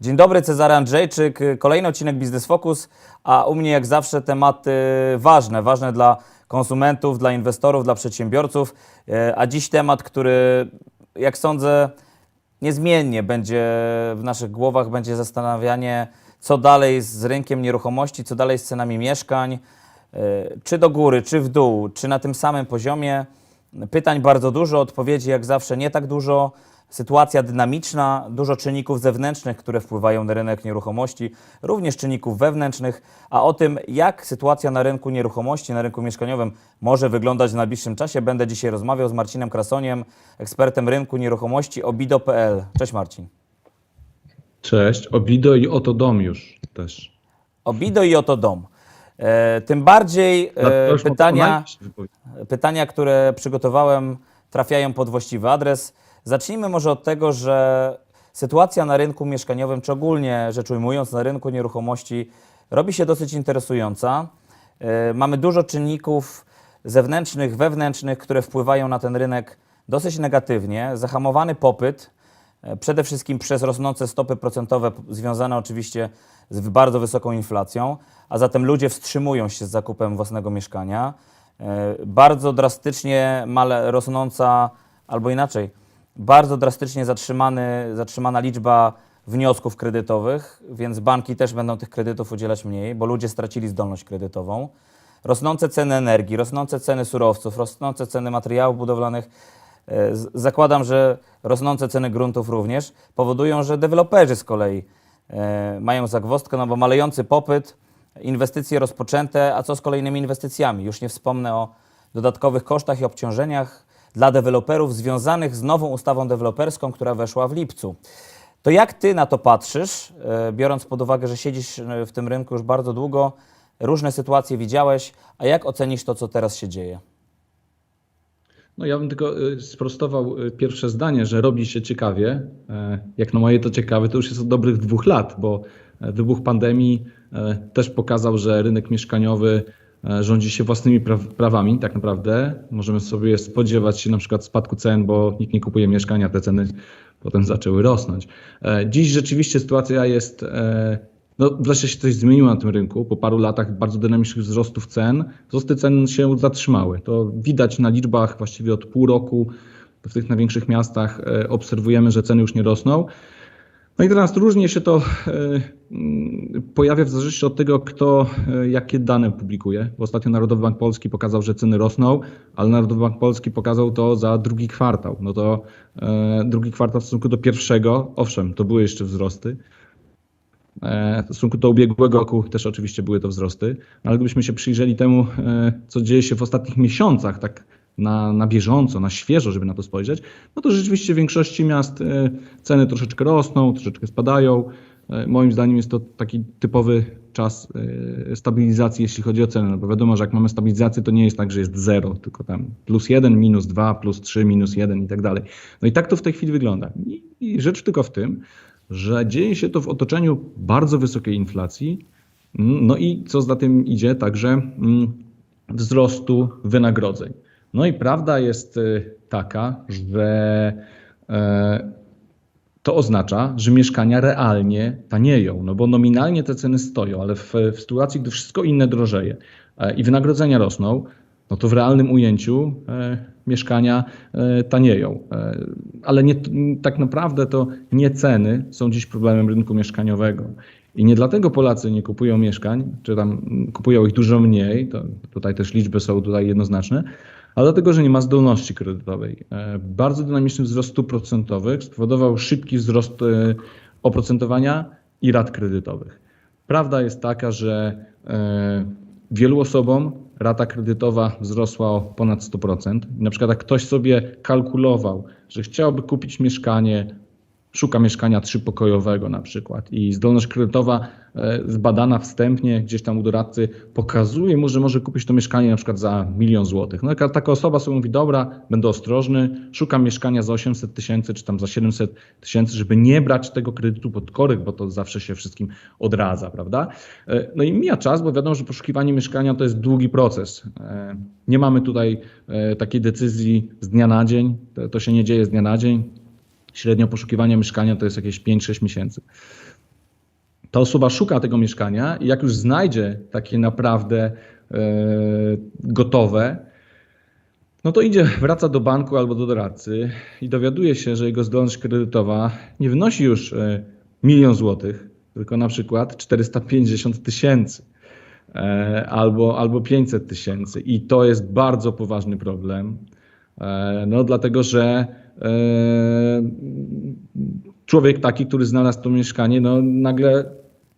Dzień dobry, Cezary Andrzejczyk. Kolejny odcinek Biznes Focus, a u mnie jak zawsze tematy ważne, ważne dla konsumentów, dla inwestorów, dla przedsiębiorców. E, A dziś temat, który jak sądzę niezmiennie będzie w naszych głowach, będzie zastanawianie, co dalej z rynkiem nieruchomości, co dalej z cenami mieszkań, e, czy do góry, czy w dół, czy na tym samym poziomie. Pytań bardzo dużo, odpowiedzi jak zawsze nie tak dużo. Sytuacja dynamiczna, dużo czynników zewnętrznych, które wpływają na rynek nieruchomości, również czynników wewnętrznych, a o tym, jak sytuacja na rynku nieruchomości, na rynku mieszkaniowym może wyglądać w najbliższym czasie, będę dzisiaj rozmawiał z Marcinem Krasoniem, ekspertem rynku nieruchomości Obido.pl. Cześć Marcin. Cześć, Obido i Oto Dom już też. Obido i oto dom. E, tym bardziej e, pytania, pytania, które przygotowałem, trafiają pod właściwy adres. Zacznijmy może od tego, że sytuacja na rynku mieszkaniowym, czy ogólnie rzecz ujmując, na rynku nieruchomości, robi się dosyć interesująca. E, Mamy dużo czynników zewnętrznych, wewnętrznych, które wpływają na ten rynek dosyć negatywnie. Zahamowany popyt, e, przede wszystkim przez rosnące stopy procentowe, związane oczywiście z bardzo wysoką inflacją, a zatem ludzie wstrzymują się z zakupem własnego mieszkania. E, Bardzo drastycznie male, rosnąca, albo inaczej, bardzo drastycznie zatrzymany, zatrzymana liczba wniosków kredytowych, więc banki też będą tych kredytów udzielać mniej, bo ludzie stracili zdolność kredytową. Rosnące ceny energii, rosnące ceny surowców, rosnące ceny materiałów budowlanych. e, Zakładam, że rosnące ceny gruntów również powodują, że deweloperzy z kolei e, mają zagwozdkę, no bo malejący popyt, inwestycje rozpoczęte, a co z kolejnymi inwestycjami? Już nie wspomnę o dodatkowych kosztach i obciążeniach dla deweloperów związanych z nową ustawą deweloperską, która weszła w lipcu. To jak ty na to patrzysz, e, biorąc pod uwagę, że siedzisz e, w tym rynku już bardzo długo, różne sytuacje widziałeś, a jak ocenisz to, co teraz się dzieje? No ja bym tylko y, sprostował pierwsze zdanie, że robi się ciekawie. E, Jak na moje to ciekawe, to już jest od dobrych dwóch lat, bo e, wybuch pandemii e, też pokazał, że rynek mieszkaniowy e, rządzi się własnymi pra- prawami tak naprawdę. Możemy sobie spodziewać się na przykład spadku cen, bo nikt nie kupuje mieszkania, te ceny potem zaczęły rosnąć. E, Dziś rzeczywiście sytuacja jest e, No, wreszcie się coś zmieniło na tym rynku. Po paru latach bardzo dynamicznych wzrostów cen, wzrosty cen się zatrzymały. To widać na liczbach właściwie od pół roku w tych największych miastach e, obserwujemy, że ceny już nie rosną. No i teraz różnie się to e, mm, pojawia w zależności od tego, kto e, jakie dane publikuje. Bo Ostatnio Narodowy Bank Polski pokazał, że ceny rosną, ale Narodowy Bank Polski pokazał to za drugi kwartał. No to e, drugi kwartał w stosunku do pierwszego, owszem, to były jeszcze wzrosty, W stosunku do ubiegłego roku też oczywiście były to wzrosty, ale gdybyśmy się przyjrzeli temu, co dzieje się w ostatnich miesiącach, tak na, na bieżąco, na świeżo, żeby na to spojrzeć, no to rzeczywiście w większości miast e, ceny troszeczkę rosną, troszeczkę spadają. E, Moim zdaniem jest to taki typowy czas e, stabilizacji, jeśli chodzi o ceny. No bo wiadomo, że jak mamy stabilizację, to nie jest tak, że jest zero, tylko tam plus jeden, minus dwa, plus trzy, minus jeden i tak dalej. No i tak to w tej chwili wygląda. I, i rzecz tylko w tym, że dzieje się to w otoczeniu bardzo wysokiej inflacji, mm, no i co za tym idzie, także mm, wzrostu wynagrodzeń. No i prawda jest y, taka, że e, to oznacza, że mieszkania realnie tanieją, no bo nominalnie te ceny stoją, ale w, w sytuacji, gdy wszystko inne drożeje e, i wynagrodzenia rosną, no to w realnym ujęciu e, mieszkania e, tanieją. E, ale nie, tak naprawdę to nie ceny są dziś problemem rynku mieszkaniowego. I nie dlatego Polacy nie kupują mieszkań, czy tam kupują ich dużo mniej, to tutaj też liczby są tutaj jednoznaczne, ale dlatego, że nie ma zdolności kredytowej. E, Bardzo dynamiczny wzrost stóp procentowych spowodował szybki wzrost e, oprocentowania i rat kredytowych. Prawda jest taka, że e, wielu osobom rata kredytowa wzrosła o ponad 100%. Na przykład jak ktoś sobie kalkulował, że chciałby kupić mieszkanie, szuka mieszkania trzypokojowego na przykład i zdolność kredytowa e, zbadana wstępnie gdzieś tam u doradcy pokazuje mu, że może kupić to mieszkanie na przykład za milion złotych. No taka, osoba sobie mówi, dobra, będę ostrożny, szukam mieszkania za 800 tysięcy czy tam za 700 tysięcy, żeby nie brać tego kredytu pod korek, bo to zawsze się wszystkim odradza, prawda? E, No i mija czas, bo wiadomo, że poszukiwanie mieszkania to jest długi proces. E, Nie mamy tutaj takiej decyzji z dnia na dzień, to się nie dzieje z dnia na dzień. Średnio poszukiwanie mieszkania to jest jakieś 5-6 miesięcy. ta osoba szuka tego mieszkania i jak już znajdzie takie naprawdę e, gotowe, no to idzie, wraca do banku albo do doradcy i dowiaduje się, że jego zdolność kredytowa nie wynosi już e, milion złotych, tylko na przykład 450 tysięcy e, albo, albo 500 tysięcy. I to jest bardzo poważny problem, no dlatego że człowiek taki, który znalazł to mieszkanie, no nagle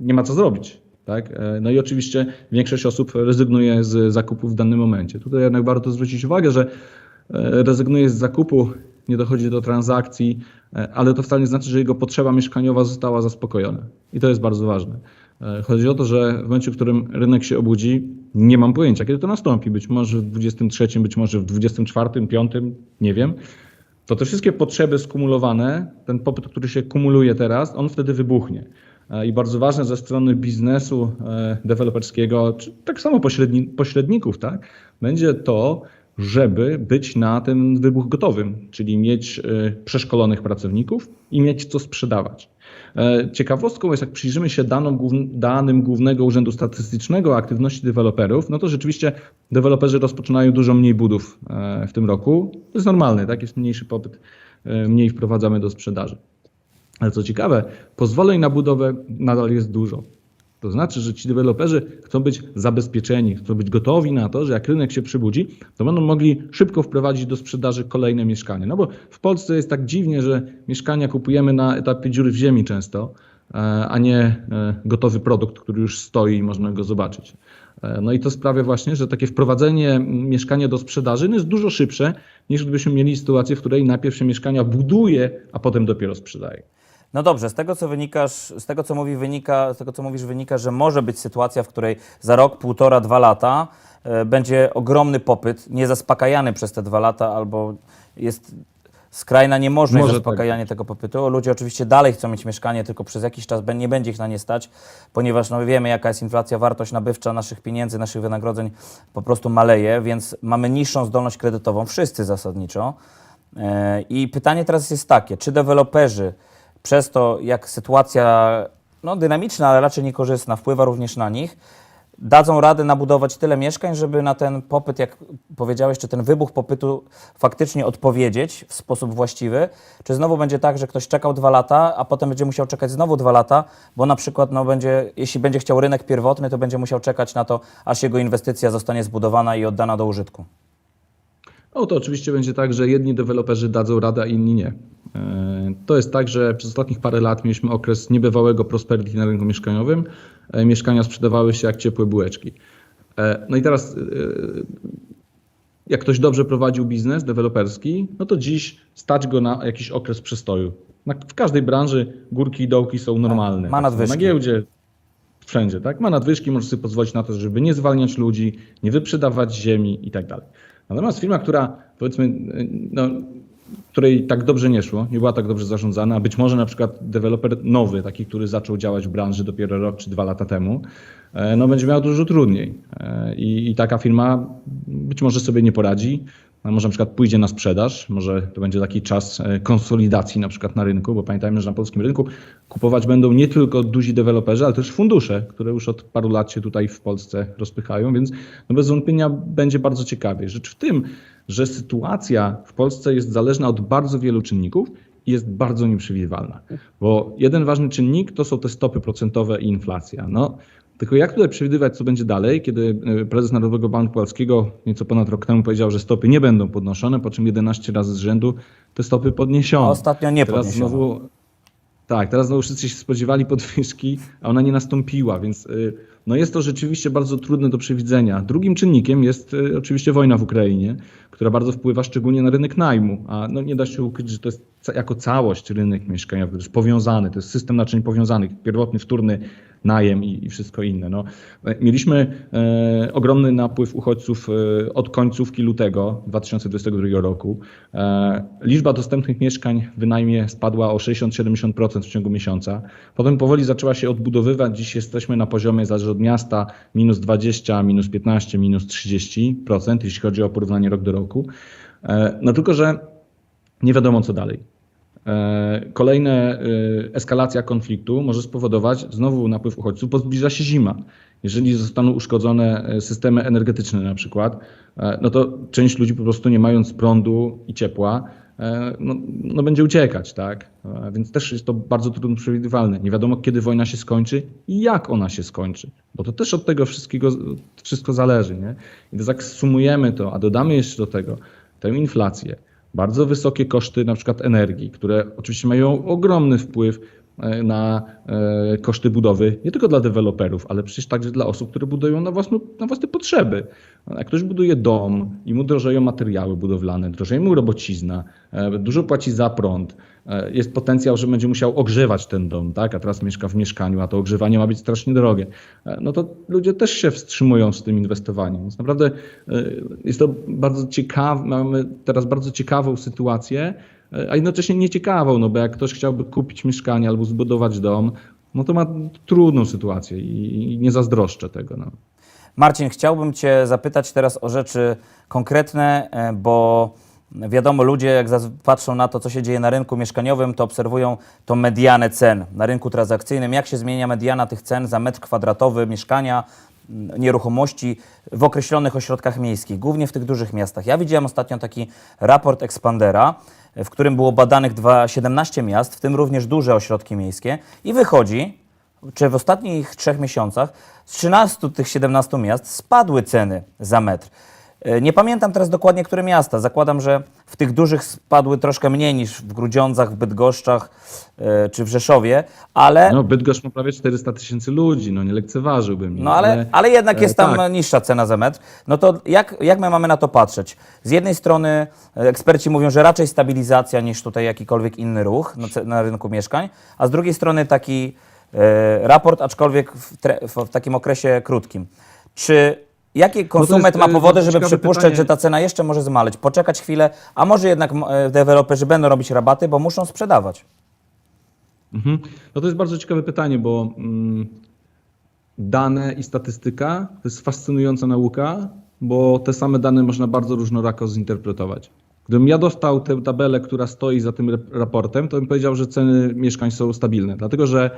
nie ma co zrobić. Tak? E, No i oczywiście większość osób rezygnuje z zakupu w danym momencie. Tutaj jednak warto zwrócić uwagę, że e, rezygnuje z zakupu, nie dochodzi do transakcji, ale to wcale nie znaczy, że jego potrzeba mieszkaniowa została zaspokojona. I to jest bardzo ważne. Chodzi o to, że w momencie, w którym rynek się obudzi, nie mam pojęcia, kiedy to nastąpi. Być może w 23, być może w 24, 5, nie wiem to te wszystkie potrzeby skumulowane, ten popyt, który się kumuluje teraz, on wtedy wybuchnie. E, I bardzo ważne ze strony biznesu e, deweloperskiego, czy tak samo pośredni, pośredników, tak, będzie to, żeby być na ten wybuch gotowym, czyli mieć e, przeszkolonych pracowników i mieć co sprzedawać. E, Ciekawostką jest, jak przyjrzymy się danom, danym Głównego Urzędu Statystycznego o aktywności deweloperów, no to rzeczywiście deweloperzy rozpoczynają dużo mniej budów e, w tym roku. To jest normalne, tak? Jest mniejszy popyt, e, mniej wprowadzamy do sprzedaży. Ale co ciekawe, pozwoleń na budowę nadal jest dużo. To znaczy, że ci deweloperzy chcą być zabezpieczeni, chcą być gotowi na to, że jak rynek się przybudzi, to będą mogli szybko wprowadzić do sprzedaży kolejne mieszkanie. No bo w Polsce jest tak dziwnie, że mieszkania kupujemy na etapie dziury w ziemi często, e, a nie e, gotowy produkt, który już stoi i można go zobaczyć. E, No i to sprawia właśnie, że takie wprowadzenie mieszkania do sprzedaży no jest dużo szybsze, niż gdybyśmy mieli sytuację, w której najpierw się mieszkania buduje, a potem dopiero sprzedaje. No dobrze, z tego co wynikasz, z tego co mówi wynika, z tego co mówisz wynika, że może być sytuacja, w której za rok, półtora, dwa lata e, będzie ogromny popyt, niezaspokajany przez te dwa lata, albo jest skrajna niemożność Może tak tego popytu. Ludzie oczywiście dalej chcą mieć mieszkanie, tylko przez jakiś czas nie będzie ich na nie stać, ponieważ no, wiemy, jaka jest inflacja, wartość nabywcza naszych pieniędzy, naszych wynagrodzeń po prostu maleje, więc mamy niższą zdolność kredytową, wszyscy zasadniczo. E, I pytanie teraz jest takie, czy deweloperzy przez to, jak sytuacja no, dynamiczna, ale raczej niekorzystna, wpływa również na nich, dadzą radę nabudować tyle mieszkań, żeby na ten popyt, jak powiedziałeś, czy ten wybuch popytu faktycznie odpowiedzieć w sposób właściwy, czy znowu będzie tak, że ktoś czekał dwa lata, a potem będzie musiał czekać znowu dwa lata, bo na przykład no, będzie, jeśli będzie chciał rynek pierwotny, to będzie musiał czekać na to, aż jego inwestycja zostanie zbudowana i oddana do użytku. No to oczywiście będzie tak, że jedni deweloperzy dadzą radę, a inni nie. E, To jest tak, że przez ostatnich parę lat mieliśmy okres niebywałego prosperity na rynku mieszkaniowym. E, Mieszkania sprzedawały się jak ciepłe bułeczki. E, No i teraz, jak ktoś dobrze prowadził biznes deweloperski, no to dziś stać go na jakiś okres przestoju. W każdej branży górki i dołki są normalne. ma nadwyżki. Na giełdzie, wszędzie, tak? Ma nadwyżki, może sobie pozwolić na to, żeby nie zwalniać ludzi, nie wyprzedawać ziemi i tak dalej. Natomiast firma, która powiedzmy, no, której tak dobrze nie szło, nie była tak dobrze zarządzana, a być może na przykład deweloper nowy, taki, który zaczął działać w branży dopiero rok czy dwa lata temu, e, no będzie miał dużo trudniej. E, I, i taka firma być może sobie nie poradzi, może na przykład pójdzie na sprzedaż, może to będzie taki czas e, konsolidacji na przykład na rynku, bo pamiętajmy, że na polskim rynku kupować będą nie tylko duzi deweloperzy, ale też fundusze, które już od paru lat się tutaj w Polsce rozpychają, więc no bez wątpienia będzie bardzo ciekawie. Rzecz w tym, że sytuacja w Polsce jest zależna od bardzo wielu czynników i jest bardzo nieprzewidywalna, bo jeden ważny czynnik to są te stopy procentowe i inflacja. No, tylko jak tutaj przewidywać, co będzie dalej, kiedy e, prezes Narodowego Banku Polskiego nieco ponad rok temu powiedział, że stopy nie będą podnoszone, po czym 11 razy z rzędu te stopy podniesiono. Ostatnio nie Teraz podniesiono. znowu, tak, teraz znowu wszyscy się spodziewali podwyżki, a ona nie nastąpiła, więc y, no jest to rzeczywiście bardzo trudne do przewidzenia. Drugim czynnikiem jest y, oczywiście wojna w Ukrainie, która bardzo wpływa szczególnie na rynek najmu, a no nie da się ukryć, że to jest jako całość rynek mieszkaniowy, to jest powiązany, to jest system naczyń powiązanych, pierwotny, wtórny najem i, i wszystko inne. No, mieliśmy e, ogromny napływ uchodźców e, od końcówki lutego 2022 roku. E, liczba dostępnych mieszkań w wynajmie spadła o 60-70% w ciągu miesiąca. Potem powoli zaczęła się odbudowywać. Dziś jesteśmy na poziomie, zależy od miasta, minus 20, minus 15, minus 30%, jeśli chodzi o porównanie rok do roku. E, no tylko, że nie wiadomo co dalej. E, Kolejne e, eskalacja konfliktu może spowodować znowu napływ uchodźców, bo zbliża się zima. Jeżeli zostaną uszkodzone e, systemy energetyczne na przykład, no to część ludzi po prostu nie mając prądu i ciepła, no, no będzie uciekać, tak? Więc też jest to bardzo trudno przewidywalne. Nie wiadomo, kiedy wojna się skończy i jak ona się skończy, bo to też od tego wszystkiego wszystko zależy, nie? I to jak sumujemy to, a dodamy jeszcze do tego tę inflację, bardzo wysokie koszty na przykład energii, które oczywiście mają ogromny wpływ e, na e, koszty budowy, nie tylko dla deweloperów, ale przecież także dla osób, które budują na, własną, na własne potrzeby. Jak ktoś buduje dom i mu drożeją materiały budowlane, drożeje mu robocizna, e, dużo płaci za prąd, jest potencjał, że będzie musiał ogrzewać ten dom, tak? a teraz mieszka w mieszkaniu, a to ogrzewanie ma być strasznie drogie, e, no to ludzie też się wstrzymują z tym inwestowaniem. Więc naprawdę e, jest to bardzo ciekawe, mamy teraz bardzo ciekawą sytuację, e, a jednocześnie nieciekawą, no bo jak ktoś chciałby kupić mieszkanie albo zbudować dom, no to ma trudną sytuację i, nie zazdroszczę tego. No. Marcin, chciałbym Cię zapytać teraz o rzeczy konkretne, e, bo wiadomo, ludzie jak patrzą na to, co się dzieje na rynku mieszkaniowym, to obserwują tą medianę cen na rynku transakcyjnym. Jak się zmienia mediana tych cen za metr kwadratowy mieszkania, m, nieruchomości w określonych ośrodkach miejskich, głównie w tych dużych miastach. Ja widziałem ostatnio taki raport Expandera, e, w którym było badanych dwa, 17 miast, w tym również duże ośrodki miejskie i wychodzi, czy w ostatnich trzech miesiącach z 13 tych 17 miast spadły ceny za metr. E, Nie pamiętam teraz dokładnie, które miasta. Zakładam, że w tych dużych spadły troszkę mniej niż w Grudziądzach, w Bydgoszczach e, czy w Rzeszowie, ale, No, Bydgoszcz ma prawie 400 tysięcy ludzi, no nie lekceważyłbym. no ale, ale jednak e, jest tam tak. niższa cena za metr. No to jak, jak my mamy na to patrzeć? Z jednej strony eksperci mówią, że raczej stabilizacja niż tutaj jakikolwiek inny ruch na, na rynku mieszkań, a z drugiej strony taki e, raport, aczkolwiek w, w takim okresie krótkim. Czy Jakie konsument e, ma powody, bardzo żeby przypuszczać, pytanie. że ta cena jeszcze może zmaleć? Poczekać chwilę, a może jednak e, deweloperzy będą robić rabaty, bo muszą sprzedawać. Mhm. No to jest bardzo ciekawe pytanie, bo mm, dane i statystyka to jest fascynująca nauka, bo te same dane można bardzo różnorako zinterpretować. Gdybym ja dostał tę tabelę, która stoi za tym raportem, to bym powiedział, że ceny mieszkań są stabilne, dlatego że e,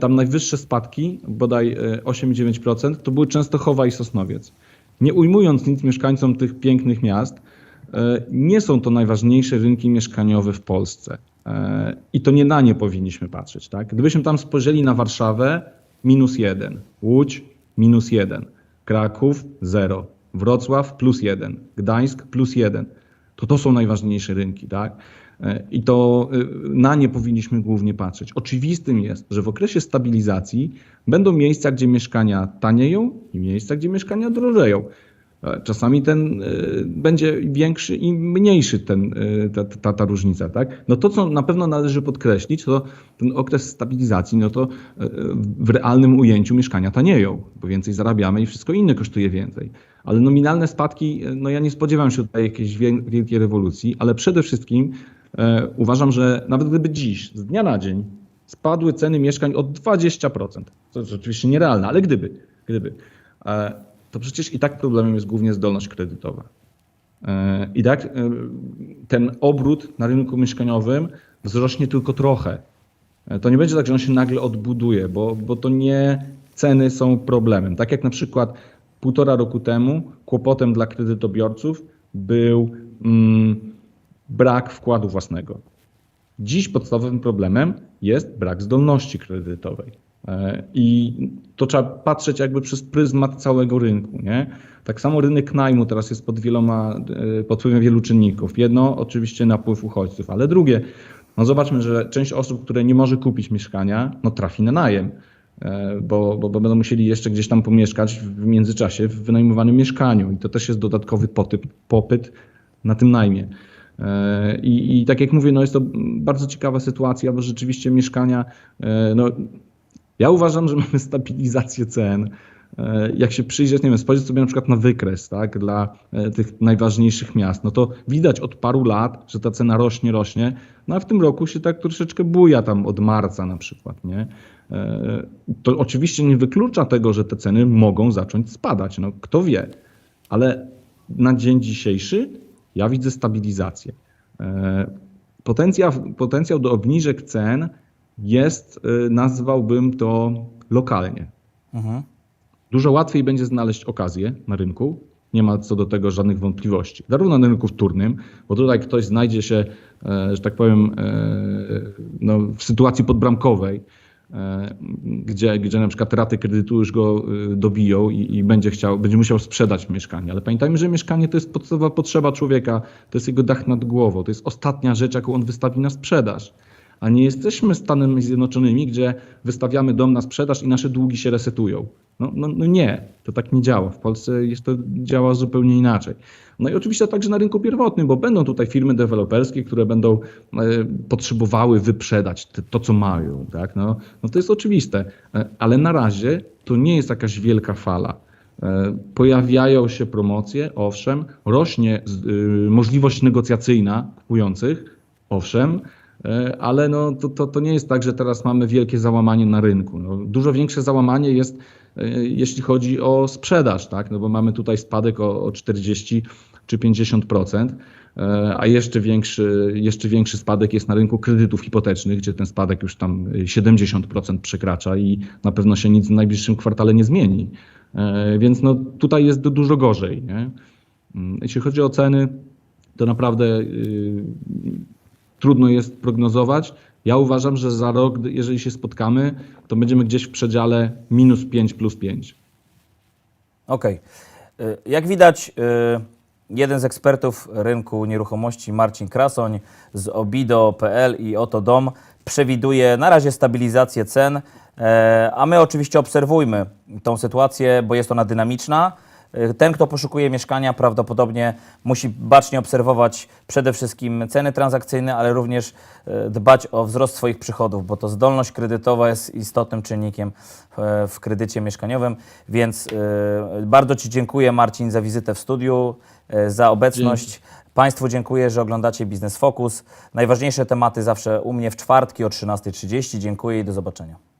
tam najwyższe spadki, bodaj e, 8-9%, to były Częstochowa i Sosnowiec. Nie ujmując nic mieszkańcom tych pięknych miast, e, nie są to najważniejsze rynki mieszkaniowe w Polsce. E, I to nie na nie powinniśmy patrzeć. Tak? Gdybyśmy tam spojrzeli na Warszawę, minus jeden, Łódź, minus jeden, Kraków, zero, Wrocław, plus jeden, Gdańsk, plus jeden. To to są najważniejsze rynki. Tak? E, I to e, na nie powinniśmy głównie patrzeć. Oczywistym jest, że w okresie stabilizacji będą miejsca, gdzie mieszkania tanieją i miejsca, gdzie mieszkania drożeją. E, Czasami ten będzie większy i mniejszy ten, ta, ta, ta różnica. Tak? No to, co na pewno należy podkreślić, to ten okres stabilizacji, no to w realnym ujęciu mieszkania tanieją, bo więcej zarabiamy i wszystko inne kosztuje więcej. Ale nominalne spadki, no ja nie spodziewam się tutaj jakiejś wiel- wielkiej rewolucji, ale przede wszystkim uważam, że nawet gdyby dziś, z dnia na dzień, spadły ceny mieszkań o 20%, to jest oczywiście nierealne, ale gdyby, gdyby, e, to przecież i tak problemem jest głównie zdolność kredytowa. E, I tak e, ten obrót na rynku mieszkaniowym wzrośnie tylko trochę. E, To nie będzie tak, że on się nagle odbuduje, bo, bo to nie ceny są problemem. Tak jak na przykład półtora roku temu kłopotem dla kredytobiorców był mm, brak wkładu własnego. Dziś podstawowym problemem jest brak zdolności kredytowej. E, I to trzeba patrzeć jakby przez pryzmat całego rynku. Nie? Tak samo rynek najmu teraz jest pod wieloma, e, pod wpływem wielu czynników. Jedno oczywiście napływ uchodźców, ale drugie, no zobaczmy, że część osób, które nie może kupić mieszkania, no trafi na najem, e, bo, bo, bo będą musieli jeszcze gdzieś tam pomieszkać w międzyczasie w wynajmowanym mieszkaniu i to też jest dodatkowy potyp, popyt na tym najmie. E, I, I tak jak mówię, no jest to bardzo ciekawa sytuacja, bo rzeczywiście mieszkania, e, no, ja uważam, że mamy stabilizację cen. E, Jak się przyjrzeć, nie wiem, spojrzeć sobie na przykład na wykres tak, dla tych najważniejszych miast, no to widać od paru lat, że ta cena rośnie, rośnie, no a w tym roku się tak troszeczkę buja tam od marca na przykład, nie? To oczywiście nie wyklucza tego, że te ceny mogą zacząć spadać, no kto wie, ale na dzień dzisiejszy ja widzę stabilizację. E, potencjał, potencjał do obniżek cen jest, y, nazwałbym to lokalnie. Mhm. Dużo łatwiej będzie znaleźć okazję na rynku. Nie ma co do tego żadnych wątpliwości. Zarówno na rynku wtórnym, bo tutaj ktoś znajdzie się, e, że tak powiem, e, no, w sytuacji podbramkowej, e, gdzie, gdzie na przykład raty kredytu już go e, dobiją i, i będzie chciał, będzie musiał sprzedać mieszkanie. Ale pamiętajmy, że mieszkanie to jest podstawowa potrzeba człowieka, to jest jego dach nad głową, to jest ostatnia rzecz, jaką on wystawi na sprzedaż. A nie jesteśmy Stanami Zjednoczonymi, gdzie wystawiamy dom na sprzedaż i nasze długi się resetują. No, no, no nie, to tak nie działa. W Polsce jest to działa zupełnie inaczej. No i oczywiście także na rynku pierwotnym, bo będą tutaj firmy deweloperskie, które będą e, potrzebowały wyprzedać te, to, co mają. Tak? No, no to jest oczywiste, E, ale na razie to nie jest jakaś wielka fala. E, Pojawiają się promocje, owszem, rośnie y, możliwość negocjacyjna kupujących, owszem, ale no, to, to, to nie jest tak, że teraz mamy wielkie załamanie na rynku. No, dużo większe załamanie jest, e, jeśli chodzi o sprzedaż, tak? no bo mamy tutaj spadek o, o 40 czy 50%. e, A jeszcze większy, jeszcze większy spadek jest na rynku kredytów hipotecznych, gdzie ten spadek już tam y, 70% przekracza i na pewno się nic w najbliższym kwartale nie zmieni. E, Więc no, tutaj jest du- dużo gorzej. Nie? Mm, Jeśli chodzi o ceny, to naprawdę y, trudno jest prognozować. Ja uważam, że za rok, jeżeli się spotkamy, to będziemy gdzieś w przedziale minus 5 plus 5. Okej. Y, Jak widać, y, jeden z ekspertów rynku nieruchomości, Marcin Krasoń z obido.pl i Oto Dom przewiduje na razie stabilizację cen, e, a my oczywiście obserwujmy tą sytuację, bo jest ona dynamiczna. Y, Ten, kto poszukuje mieszkania, prawdopodobnie musi bacznie obserwować przede wszystkim ceny transakcyjne, ale również e, dbać o wzrost swoich przychodów, bo to zdolność kredytowa jest istotnym czynnikiem e, w kredycie mieszkaniowym. Więc bardzo Ci dziękuję, Marcin, za wizytę w studiu, za obecność. Państwu dziękuję, że oglądacie Biznes Focus. Najważniejsze tematy zawsze u mnie w czwartki o 13.30. Dziękuję i do zobaczenia.